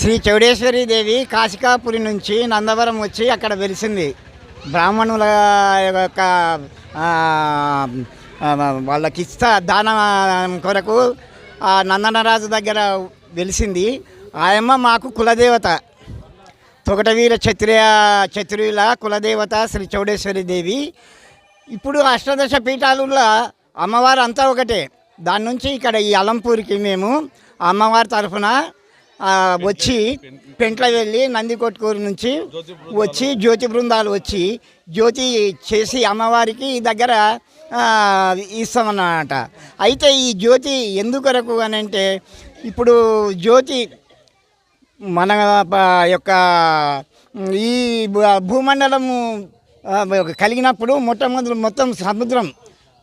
శ్రీ చౌడేశ్వరి దేవి కాశికాపురి నుంచి నందవరం వచ్చి అక్కడ వెలిసింది. బ్రాహ్మణుల యొక్క వాళ్ళకి ఇస్తా దానం కొరకు ఆ నందనరాజు దగ్గర వెలిసింది. ఆయమ్మ మాకు కులదేవత. తొగటవీర క్షత్రియ క్షత్రియుల కులదేవత శ్రీ చౌడేశ్వరి దేవి. ఇప్పుడు అష్టదశ పీఠాలలో అమ్మవారు అంతా ఒకటే. దాని నుంచి ఇక్కడ ఈ అలంపూరికి మేము అమ్మవారి తరఫున వచ్చి పెంట్ల వెళ్ళి నందికొట్కూరు నుంచి వచ్చి జ్యోతి బృందాలు వచ్చి జ్యోతి చేసి అమ్మవారికి ఈ దగ్గర ఇస్తామన్నమాట. అయితే ఈ జ్యోతి ఎందుకొరకు అని అంటే ఇప్పుడు జ్యోతి మన యొక్క ఈ భూమండలము కలిగినప్పుడు మొట్టమొదటి మొత్తం సముద్రం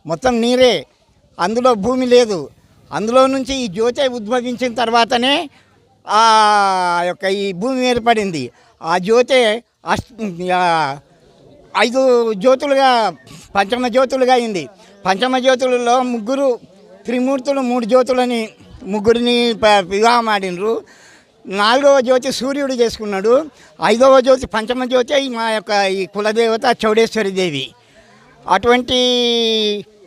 మొత్తం నీరే. అందులో భూమి లేదు. అందులో నుంచి ఈ జ్యోతి ఉద్భవించిన తర్వాతనే ఆ యొక్క ఈ భూమి ఏర్పడింది. ఆ జ్యోతే అష్ట ఐదు జ్యోతులుగా పంచమ జ్యోతులుగా అయింది. పంచమ జ్యోతులలో ముగ్గురు త్రిమూర్తులు మూడు జ్యోతులని ముగ్గురిని వివాహం ఆడినరు. నాలుగవ జ్యోతి సూర్యుడు చేసుకున్నాడు. ఐదవ జ్యోతి పంచమ జ్యోతి మా యొక్క ఈ కులదేవత చౌడేశ్వరి దేవి. అటువంటి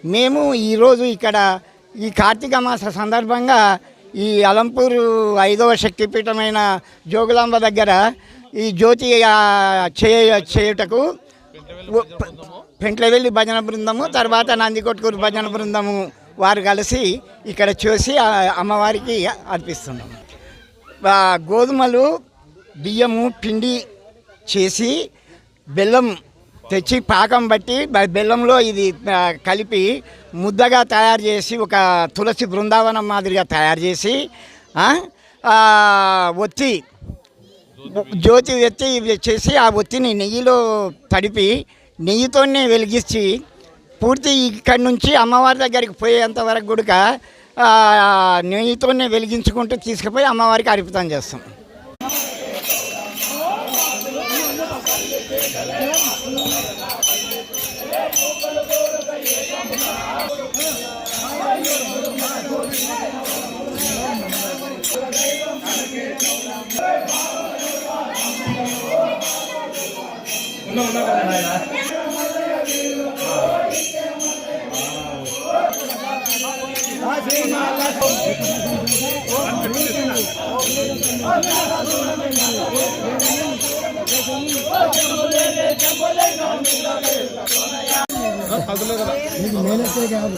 మేము ఈరోజు ఇక్కడ ఈ కార్తీక మాస సందర్భంగా ఈ అలంపూరు ఐదవ శక్తిపీఠమైన జోగులాంబ దగ్గర ఈ జ్యోతి చేయ చేయుటకు పెంట్లవెల్లి భజన బృందము తర్వాత నందికొట్కూరు భజన బృందము వారు కలిసి ఇక్కడ చూసి అమ్మవారికి అర్పిస్తున్నాము. గోధుమలు బియ్యము పిండి చేసి బెల్లం తెచ్చి పాకం బట్టి బెల్లంలో ఇది కలిపి ముద్దగా తయారు చేసి ఒక తులసి బృందావనం మాదిరిగా తయారు చేసి ఒత్తి జ్యోతి ఎత్తి చేసి ఆ ఒత్తిని నెయ్యిలో తడిపి నెయ్యితోనే వెలిగించి పూర్తి ఇక్కడి నుంచి అమ్మవారి దగ్గరికి పోయేంత వరకు కూడా నెయ్యితోనే వెలిగించుకుంటూ తీసుకుపోయి అమ్మవారికి అర్పితం చేస్తాం. Oh, మేనేస్తే కాదు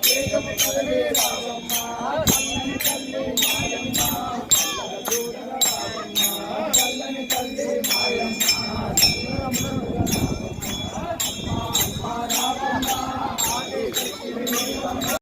கேட்கும் கதவே ராமம்மா கண்ணு கண்ணு மாயம்